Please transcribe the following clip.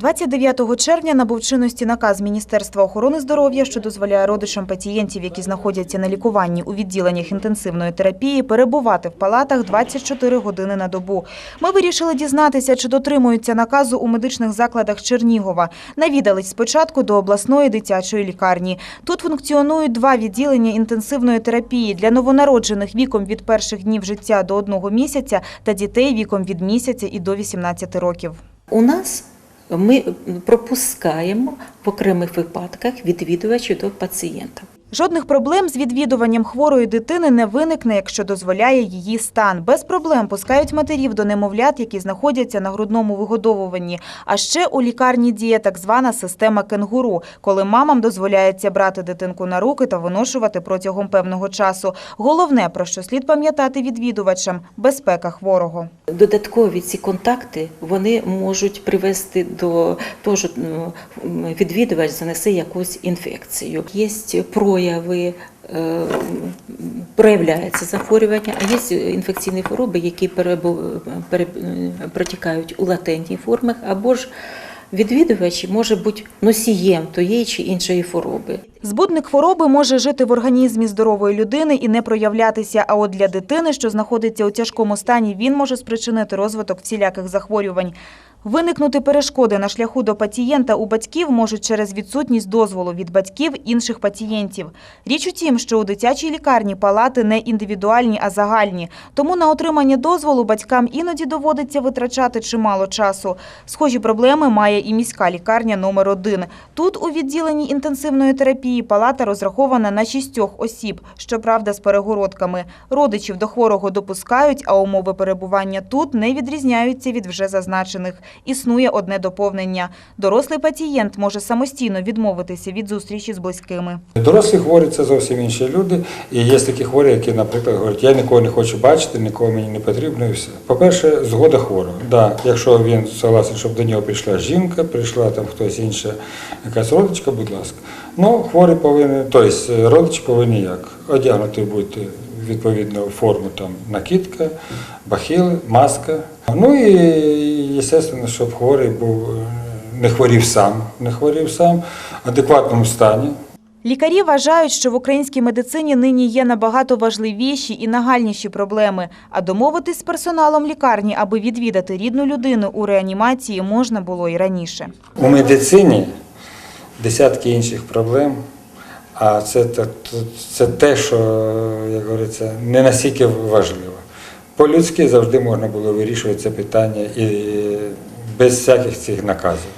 29 червня набув чинності наказ Міністерства охорони здоров'я, що дозволяє родичам пацієнтів, які знаходяться на лікуванні у відділеннях інтенсивної терапії, перебувати в палатах 24 години на добу. Ми вирішили дізнатися, чи дотримуються наказу у медичних закладах Чернігова. Навідались спочатку до обласної дитячої лікарні. Тут функціонують два відділення інтенсивної терапії для новонароджених віком від перших днів життя до одного місяця та дітей віком від місяця і до 18 років. У нас ми пропускаємо в окремих випадках відвідувачів до пацієнта. Жодних проблем з відвідуванням хворої дитини не виникне, якщо дозволяє її стан. Без проблем пускають матерів до немовлят, які знаходяться на грудному вигодовуванні. А ще у лікарні діє так звана система кенгуру, коли мамам дозволяється брати дитинку на руки та виношувати протягом певного часу. Головне, про що слід пам'ятати відвідувачам – безпека хворого. Додаткові ці контакти вони можуть привести до того, що ну, відвідувач занесе якусь інфекцію. Є прояви. е, Проявляється захворювання, а є інфекційні хвороби, які протікають у латентній формах, або ж відвідувач може бути носієм тієї чи іншої хвороби. Збудник хвороби може жити в організмі здорової людини і не проявлятися, а от для дитини, що знаходиться у тяжкому стані, він може спричинити розвиток всіляких захворювань. Виникнути перешкоди на шляху до пацієнта у батьків можуть через відсутність дозволу від батьків інших пацієнтів. Річ у тім, що у дитячій лікарні палати не індивідуальні, а загальні. Тому на отримання дозволу батькам іноді доводиться витрачати чимало часу. Схожі проблеми має і міська лікарня номер 1 Тут у відділенні інтенсивної терапії палата розрахована на шістьох осіб, щоправда, з перегородками. Родичів до хворого допускають, а умови перебування тут не відрізняються від вже зазначених. Існує одне доповнення. Дорослий пацієнт може самостійно відмовитися від зустрічі з близькими. Дорослі хворі це зовсім інші люди. І є такі хворі, які, наприклад, говорять, я нікого не хочу бачити, нікого мені не потрібно і все. По-перше, згода хворого. Да, якщо він согласен, щоб до нього прийшла жінка, прийшла там хтось інша, якась родичка, будь ласка. Ну, хворий повинен, тобто родичі повинні як? Одягнути бути відповідно форму там накидка, бахіли, маска. Ну і, звісно, щоб хворий був не хворів сам, не хворів сам, в адекватному стані. Лікарі вважають, що в українській медицині нині є набагато важливіші і нагальніші проблеми. А домовитись з персоналом лікарні, аби відвідати рідну людину у реанімації, можна було і раніше. У медицині десятки інших проблем, а це, те- це те, що, як говориться, не настільки важливо. По-людськи завжди можна було вирішувати це питання і без всяких цих наказів.